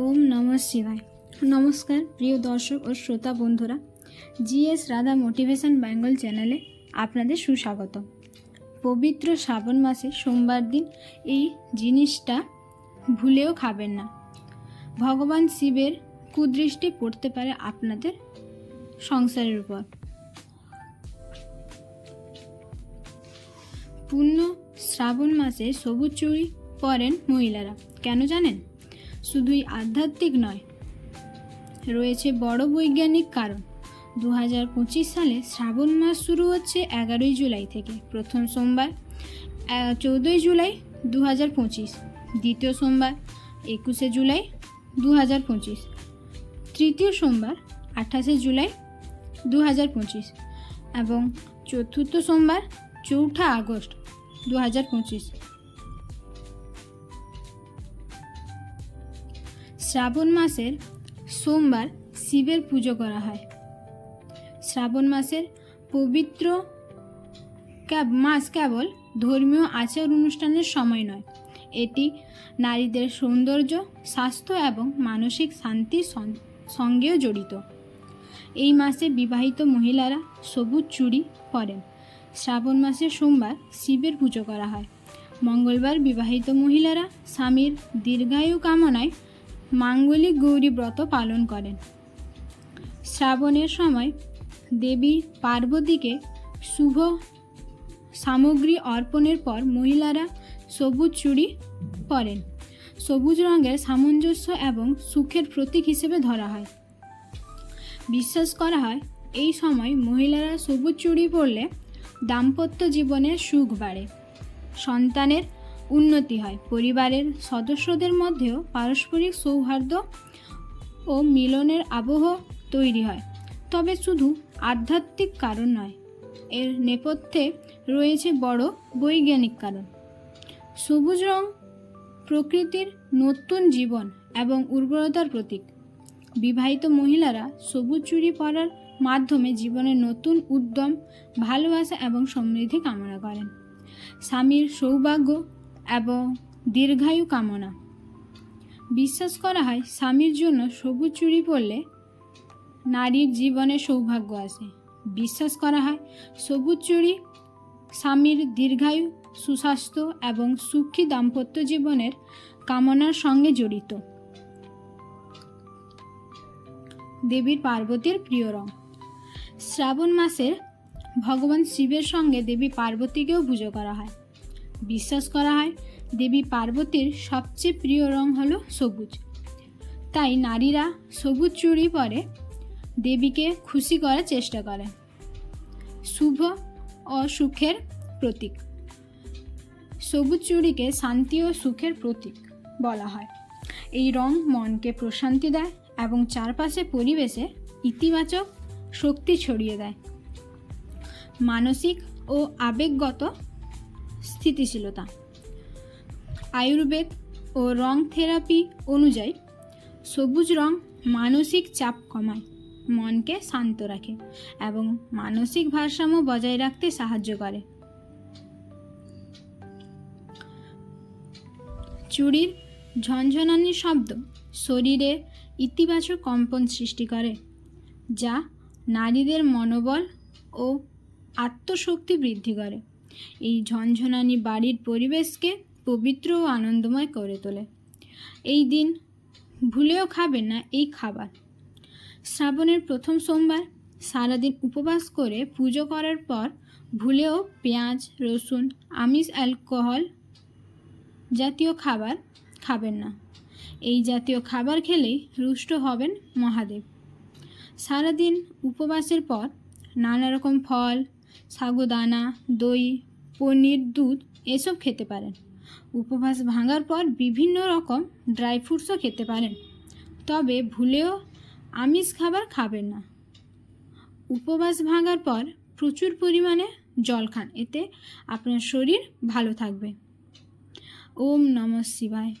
ওম নম শিবায়। নমস্কার, প্রিয় দর্শক ও শ্রোতা বন্ধুরা। জিএস রাধা মোটিভেশন বেঙ্গল চ্যানেলে আপনাদের সুস্বাগত। পবিত্র শ্রাবণ মাসে সোমবার দিন এই জিনিসটা ভুলেও খাবেন না। ভগবান শিবের কুদৃষ্টি পড়তে পারে আপনাদের সংসারের উপর। পূর্ণ শ্রাবণ মাসে সবুজ চুরি পরেন মহিলারা, কেন জানেন? শুধুই আধ্যাত্মিক নয়, রয়েছে বড় বৈজ্ঞানিক কারণ। দু হাজার পঁচিশ সালে শ্রাবণ মাস শুরু হচ্ছে এগারোই জুলাই থেকে। প্রথম সোমবার চৌদ্দই জুলাই দু হাজার পঁচিশ। দ্বিতীয় সোমবার, একুশে জুলাই দু হাজার পঁচিশ। তৃতীয় সোমবার, আঠাশে জুলাই দু হাজার পঁচিশ। এবং চতুর্থ সোমবার, চৌঠা আগস্ট দু হাজার পঁচিশ। শ্রাবণ মাসের সোমবার শিবের পুজো করা হয়। শ্রাবণ মাসের পবিত্র মাস কেবল ধর্মীয় আচার অনুষ্ঠানের সময় নয়। এটি নারীদের সৌন্দর্য, স্বাস্থ্য এবং মানসিক শান্তির সঙ্গেও জড়িত। এই মাসে বিবাহিত মহিলারা সবুজ চুড়ি পরেন। শ্রাবণ মাসের সোমবার শিবের পুজো করা হয়। মঙ্গলবার বিবাহিত মহিলারা স্বামীর দীর্ঘায়ু কামনায় মাঙ্গলিক গৌরী ব্রত পালন করেন। শ্রাবণের সময় দেবী পার্বতীকে শুভ সামগ্রী অর্পণের পর মহিলারা সবুজ চুড়ি পরেন। সবুজ রঙের সামঞ্জস্য এবং সুখের প্রতীক হিসেবে ধরা হয়। বিশ্বাস করা হয়, এই সময় মহিলারা সবুজ চুড়ি পরলে দাম্পত্য জীবনের সুখ বাড়ে। সন্তানের উন্নতি হয়। পরিবারের সদস্যদের মধ্যেও পারস্পরিক সৌহার্দ্য ও মিলনের আবহ তৈরি হয়। তবে শুধু আধ্যাত্মিক কারণ নয়, এর নেপথ্যে রয়েছে বড় বৈজ্ঞানিক কারণ। সবুজ রং প্রকৃতির নতুন জীবন এবং উর্বরতার প্রতীক। বিবাহিত মহিলারা সবুজ চুরি পরার মাধ্যমে জীবনের নতুন উদ্যম, ভালোবাসা এবং সমৃদ্ধি কামনা করেন। স্বামীর সৌভাগ্য এবং দীর্ঘায়ু কামনা। বিশ্বাস করা হয়, স্বামীর জন্য সবুজ চুড়ি পরলে নারীর জীবনে সৌভাগ্য আসে। বিশ্বাস করা হয়, সবুজ চুড়ি স্বামীর দীর্ঘায়ু, সুস্বাস্থ্য এবং সুখী দাম্পত্য জীবনের কামনার সঙ্গে জড়িত। দেবীর পার্বতীর প্রিয় রং। শ্রাবণ মাসের ভগবান শিবের সঙ্গে দেবী পার্বতীকেও পুজো করা হয়। বিশ্বাস করা হয়, দেবী পার্বতীর সবচেয়ে প্রিয় রং হলো সবুজ। তাই নারীরা সবুজ চুড়ি পরে দেবীকে খুশি করার চেষ্টা করে। শুভ ও সুখের প্রতীক। সবুজ চুড়িকে শান্তি ও সুখের প্রতীক বলা হয়। এই রং মনকে প্রশান্তি দেয় এবং চারপাশে পরিবেশে ইতিবাচক শক্তি ছড়িয়ে দেয়। মানসিক ও আবেগগত স্থিতিশীলতা। আয়ুর্বেদ ও রং থেরাপি অনুযায়ী সবুজ রং মানসিক চাপ কমায়, মনকে শান্ত রাখে এবং মানসিক ভারসাম্য বজায় রাখতে সাহায্য করে। চুরির ঝনঝনানি শব্দ শরীরে ইতিবাচক কম্পন সৃষ্টি করে, যা নারীদের মনোবল ও আত্মশক্তি বৃদ্ধি করে। এই ঝনঝনানি বাড়ির পরিবেশকে পবিত্র ও আনন্দময় করে তোলে। এই দিন ভুলেও খাবেন না এই খাবার। শ্রাবণের প্রথম সোমবার সারাদিন উপবাস করে পুজো করার পর ভুলেও পেঁয়াজ, রসুন, আমিষ, অ্যালকোহল জাতীয় খাবার খাবেন না। এই জাতীয় খাবার খেলেই রুষ্ট হবেন মহাদেব। সারাদিন উপবাসের পর নানা রকম ফল সাগুদানা দই, পনির, দুধ এসব খেতে পারেন। উপবাস ভাঙার পর বিভিন্ন রকম ড্রাই ফ্রুটসও খেতে পারেন। তবে ভুলেও আমিষ খাবার খাবেন না। উপবাস ভাঙার পর প্রচুর পরিমাণে জল খান, এতে আপনার শরীর ভালো থাকবে। ওম নমঃ শিবায়।